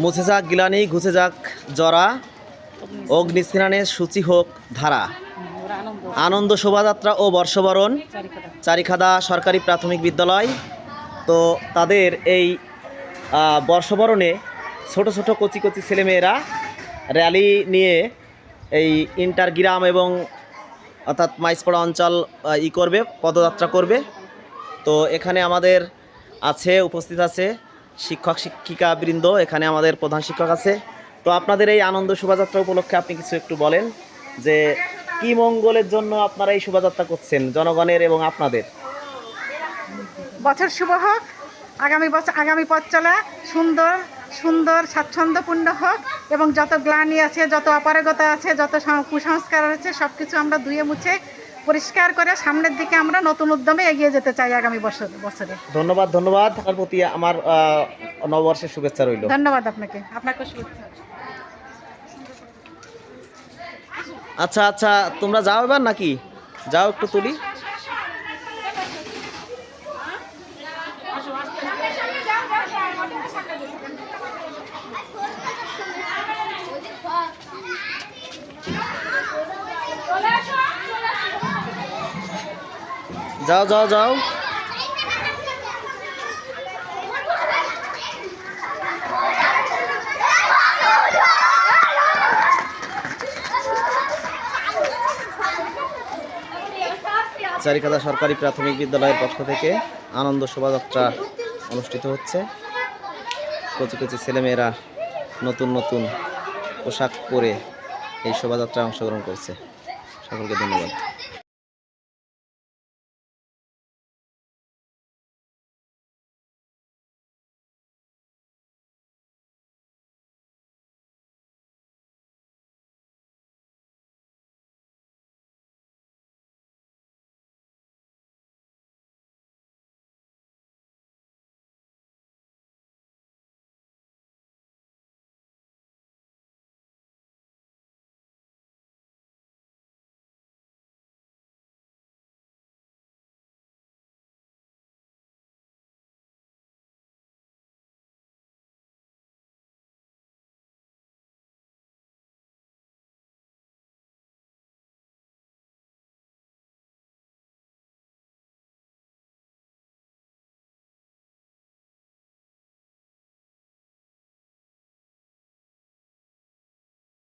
মুছে যাক গিলানি, ঘুচে যাক জরা, অগ্নিস্নানে সূচি হোক ধারা। আনন্দ শোভাযাত্রা ও বর্ষবরণ, চারিখাদা সরকারি প্রাথমিক বিদ্যালয়। তো তাদের এই বর্ষবরণে ছোট ছোট কচি কচি ছেলেমেয়েরা র্যালি নিয়ে এই ইন্টার গ্রাম এবং অর্থাৎ মাইসপাড়া অঞ্চল ই করবে, পদযাত্রা করবে। তো এখানে আমাদের আছে, উপস্থিত আছে শিক্ষক শিক্ষিকা বৃন্দ এখানে আমাদের প্রধান শিক্ষক আছে। তো আপনাদের এই আনন্দ শোভাযাত্রা উপলক্ষে আপনি কিছু একটু বলেন যে কি মঙ্গলের জন্য আপনারা এই শোভাযাত্রা করছেন জনগণের এবং আপনাদের? বছর শুভ হোক, আগামী বছর আগামী পথ চলা, সুন্দর সুন্দর, স্বাচ্ছন্দ্যপূর্ণ হোক, এবং যত গ্লানি আছে, যত অপারগতা আছে, যত কুসংস্কার আছে সব কিছু আমরা ধুয়ে মুছে পরিষ্কার করে সামনের দিকে আমরা নতুন উদ্যমে এগিয়ে যেতে চাই আগামী বছর বছরে। ধন্যবাদ ধন্যবাদ। আপনার প্রতি আমার নববর্ষের শুভেচ্ছা রইল। ধন্যবাদ আপনাকে। আপনাকে শুভেচ্ছা। আচ্ছা আচ্ছা তোমরা যাও এবার নাকি? যাও একটু তুলি। যাও যাও যাও। চারিকাদা সরকারি প্রাথমিক বিদ্যালয়ের পক্ষ থেকে আনন্দ শোভাযাত্রা অনুষ্ঠিত হচ্ছে। কচি কচি ছেলেমেয়েরা নতুন নতুন পোশাক পরে এই শোভাযাত্রায় অংশগ্রহণ করছে। সকলকে ধন্যবাদ।